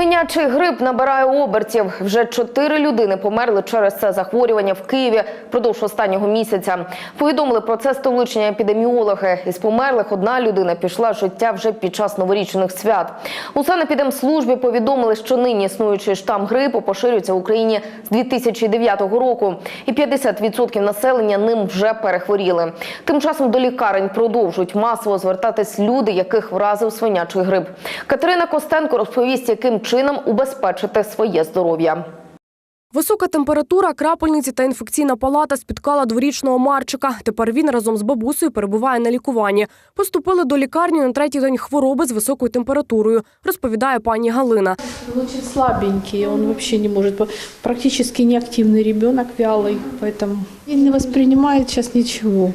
Свинячий грип набирає обертів. Вже чотири людини померли через це захворювання в Києві впродовж останнього місяця. Повідомили про це столичні епідеміологи. Із померлих одна людина пішла життя вже під час новорічних свят. У санепідемслужбі повідомили, що нині існуючий штам грипу поширюється в Україні з 2009 року, і 50% населення ним вже перехворіли. Тим часом до лікарень продовжують масово звертатись люди, яких вразив свинячий грип. Катерина Костенко розповість, яким чином убезпечити своє здоров'я. Висока температура, крапельниці та інфекційна палата спіткала дворічного Марчика. Тепер він разом з бабусею перебуває на лікуванні. Поступили до лікарні на третій день хвороби з високою температурою, розповідає пані Галина. Он очень слабенький, он вообще не может, по- практически неактивный ребенок, вялый, поэтому и не воспринимает сейчас ничего.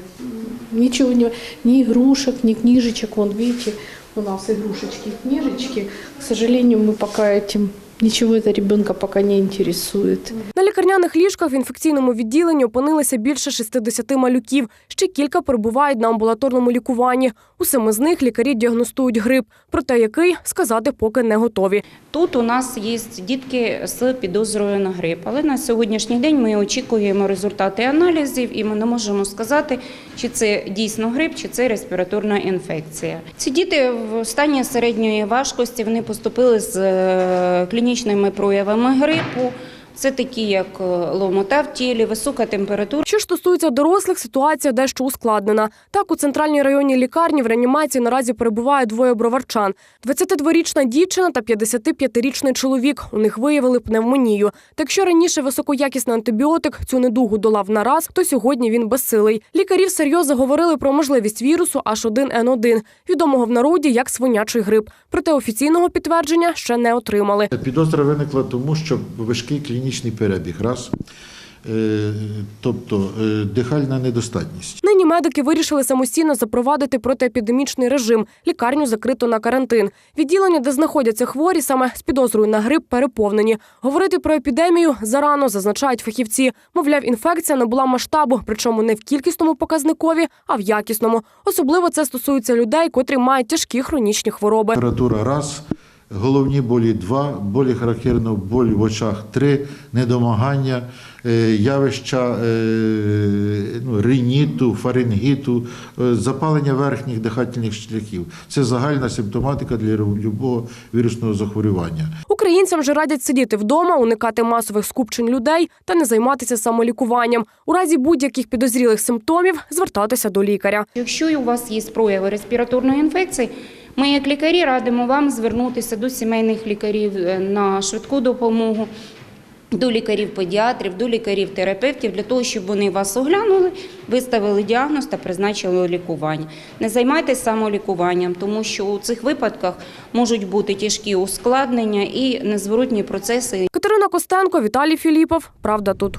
Ничего, не, ни игрушек, ни книжечек. Вон, видите, у нас игрушечки, книжечки. К сожалению, мы пока этим, ничего это ребенка пока не интересует. Лікарняних ліжках в інфекційному відділенні опинилися більше 60 малюків. Ще кілька перебувають на амбулаторному лікуванні. У семи з них лікарі діагностують грип. Проте який сказати поки не готові. Тут у нас є дітки з підозрою на грип, але на сьогоднішній день ми очікуємо результати аналізів і ми не можемо сказати, чи це дійсно грип, чи це респіраторна інфекція. Ці діти в стані середньої важкості вони поступили з е, клінічними проявами грипу. Це такі, як е, ломота в тілі, висока температура. Що ж стосується дорослих, ситуація дещо ускладнена. Так, у центральній районній лікарні в реанімації наразі перебувають двоє броварчан: 22-річна дівчина та 55-річний чоловік. У них виявили пневмонію. Та якщо раніше високоякісний антибіотик цю недугу долав на раз, то сьогодні він безсилий. Лікарі всерйоз заговорили про можливість вірусу H1N1, відомого в народі як свинячий грип. Проте офіційного підтвердження ще не отримали. Підозра виникла тому, що важкий клінічний перебіг. Раз. Е, Тобто е, дихальна недостатність. Нині медики вирішили самостійно запровадити протиепідемічний режим. Лікарню закрито на карантин. Відділення, де знаходяться хворі, саме з підозрою на грип, переповнені. Говорити про епідемію зарано зазначають фахівці. Мовляв, інфекція набула масштабу, причому не в кількісному показникові, а в якісному. Особливо це стосується людей, котрі мають тяжкі хронічні хвороби. Температура раз, головні болі два, болі характерно, боль в очах три, недомагання, е, явища е, ну, риніту, фарингіту, е, запалення верхніх дихательних шляхів. Це загальна симптоматика для будь-якого вірусного захворювання. Українцям же радять сидіти вдома, уникати масових скупчень людей та не займатися самолікуванням. У разі будь-яких підозрілих симптомів звертатися до лікаря. Якщо у вас є прояви респіраторної інфекції, ми, як лікарі, радимо вам звернутися до сімейних лікарів е, на швидку допомогу, до лікарів-педіатрів, до лікарів-терапевтів, для того, щоб вони вас оглянули, виставили діагноз та призначили лікування. Не займайтеся самолікуванням, тому що у цих випадках можуть бути тяжкі ускладнення і незворотні процеси. Катерина Костенко, Віталій Філіпов. Правда тут.